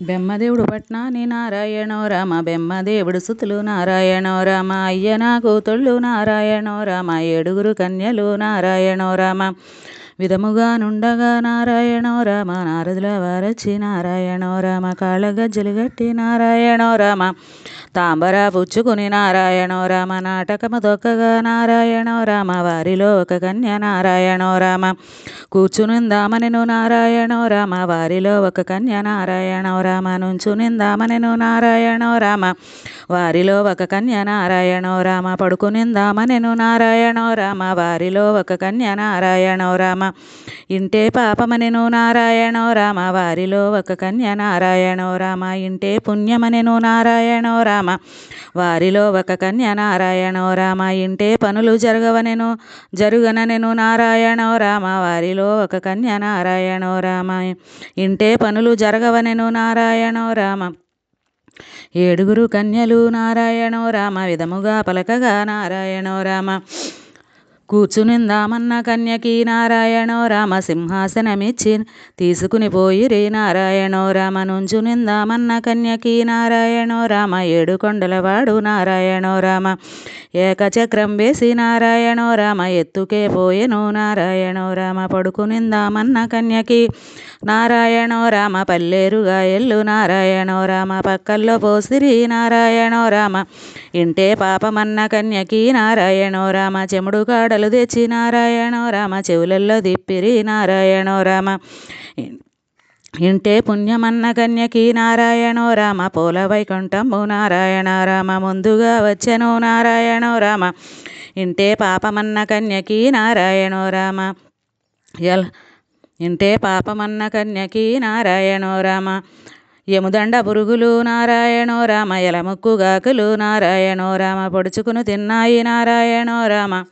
బెమ్మదేవుడు పట్నాని నారాయణో రామ బెమ్మదేవుడు సుతులు నారాయణో రామ అయ్య నాకు తొళ్ళు నారాయణో రామ ఏడుగురు కన్యలు నారాయణో రామ. విధముగా నుండగా నారాయణో రామ నారదుల వారచి నారాయణో రామ కాళ్ళ గజ్జలు గట్టి నారాయణో రామ తాంబర పుచ్చుకుని నారాయణో రామ నాటకము దొక్కగా నారాయణో రామ వారిలో ఒక కన్య నారాయణో రామ కూర్చునిందామనెను నారాయణో రామ వారిలో ఒక కన్య నారాయణో రామ నుంచునిందామనెను నారాయణో రామ వారిలో ఒక కన్య నారాయణో రామ పడుకునిందామనెను నారాయణో రామ వారిలో ఒక కన్య నారాయణో రామ ఇంటే పాపమనెను నారాయణో రామ వారిలో ఒక కన్య నారాయణో రామ ఇంటే పుణ్యమనెను నారాయణో రామ వారిలో ఒక కన్య నారాయణో రామ ఇంటే పనులు జరగవనెను జరుగననెను నారాయణో రామ వారిలో ఒక కన్య నారాయణో రామ ఇంటే పనులు జరగవనెను నారాయణో రామ. ఏడుగురు కన్యలు నారాయణో రామ విధముగా పలకగా నారాయణో రామ. కూర్చునిందామన్న కన్యకి నారాయణో రామ సింహాసనమిచ్చి తీసుకుని పోయి రే నారాయణో రామ నుంచునిందామన్న కన్యకి నారాయణో రామ ఏడు కొండలవాడు నారాయణో రామ. ఏకచక్రం వేసి నారాయణో రామ ఎత్తుకే పోయెను నారాయణో రామ పడుకునిందామన్న కన్యకి నారాయణో రామ పల్లేరుగా ఎల్లు నారాయణో రామ పక్కల్లో పోసిరి నారాయణో రామ. ఇంటే పాపమన్న కన్యకి నారాయణో రామ చెముడు కాడలు తెచ్చి నారాయణో రామ చెవులల్లో దిప్పిరి నారాయణో రామ. ఇంటే పుణ్యమన్న కన్యకి నారాయణో రామ పూల వైకుంఠము నారాయణ రామ ముందుగా వచ్చెను నారాయణో రామ. ఇంటే పాపమన్న కన్యకి నారాయణో రామ. ఎల్ ఇంటే పాపమన్న కన్యకి నారాయణో రామ. యముదండ పురుగులు నారాయణో రామ ఎలముక్కు గాకులు నారాయణో రామ. పొడుచుకును తిన్నాయి నారాయణో రామ.